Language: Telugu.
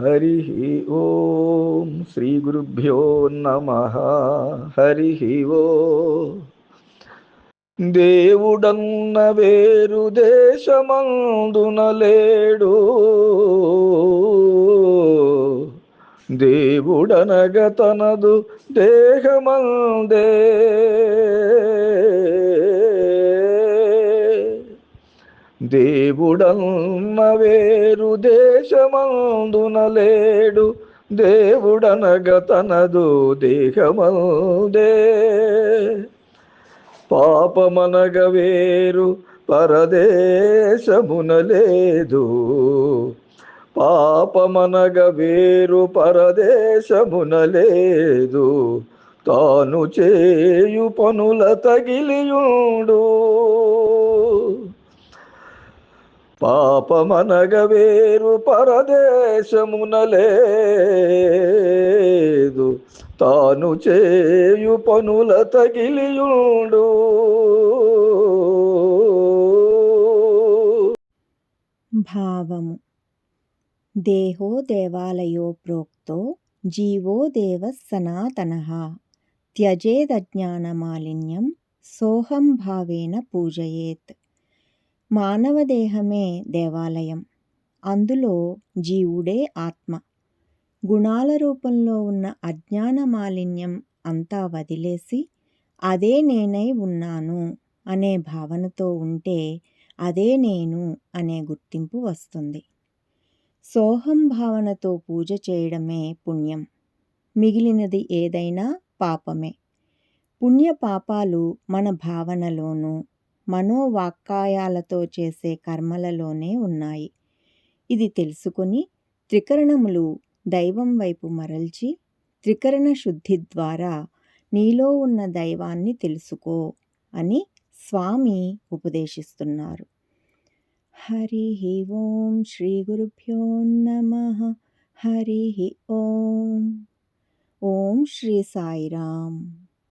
హరి ఓం శ్రీ గురుభ్యో నమ. హరి ఓ. దేవుడన్న వేరు దేశమందునలేడు దేవుడనగ తనదు దేహమందే. దేవుడన్న వేరు దేశమందునలేడు దేవుడనగ తనదు దేహమందే. పాపమనగ వేరు పరదేశమునలేదు పాపమనగ వేరు పరదేశమునలేదు. తాను చేయు పనుల తగిలియుండు పాపమనగవేరు పరదేశమునలేదు. తాను చేయు పనుల తగిలియుండు. భావము. దేహో దేవాలయో ప్రోక్తో జీవో దేవ సనాతన. త్యజేదజ్ఞానమాలిన్యం సోహం భావేన పూజయేత్. మానవ దేహమే దేవాలయం. అందులో జీవుడే ఆత్మ. గుణాల రూపంలో ఉన్న అజ్ఞాన మాలిన్యం అంతా వదిలేసి అదే నేనై ఉన్నాను అనే భావనతో ఉంటే అదే నేను అనే గుర్తింపు వస్తుంది. సోహం భావనతో పూజ చేయడమే పుణ్యం. మిగిలినది ఏదైనా పాపమే. పుణ్య పాపాలు మన భావనలోనూ మనోవాక్కాయాలతో చేసే కర్మలలోనే ఉన్నాయి. ఇది తెలుసుకుని త్రికరణములు దైవం వైపు మరల్చి త్రికరణ శుద్ధి ద్వారా నీలో ఉన్న దైవాన్ని తెలుసుకో అని స్వామి ఉపదేశిస్తున్నారు. హరి ఓం శ్రీ గురుభ్యో నమ. హరి ఓం. ఓం శ్రీ సాయిరామ్.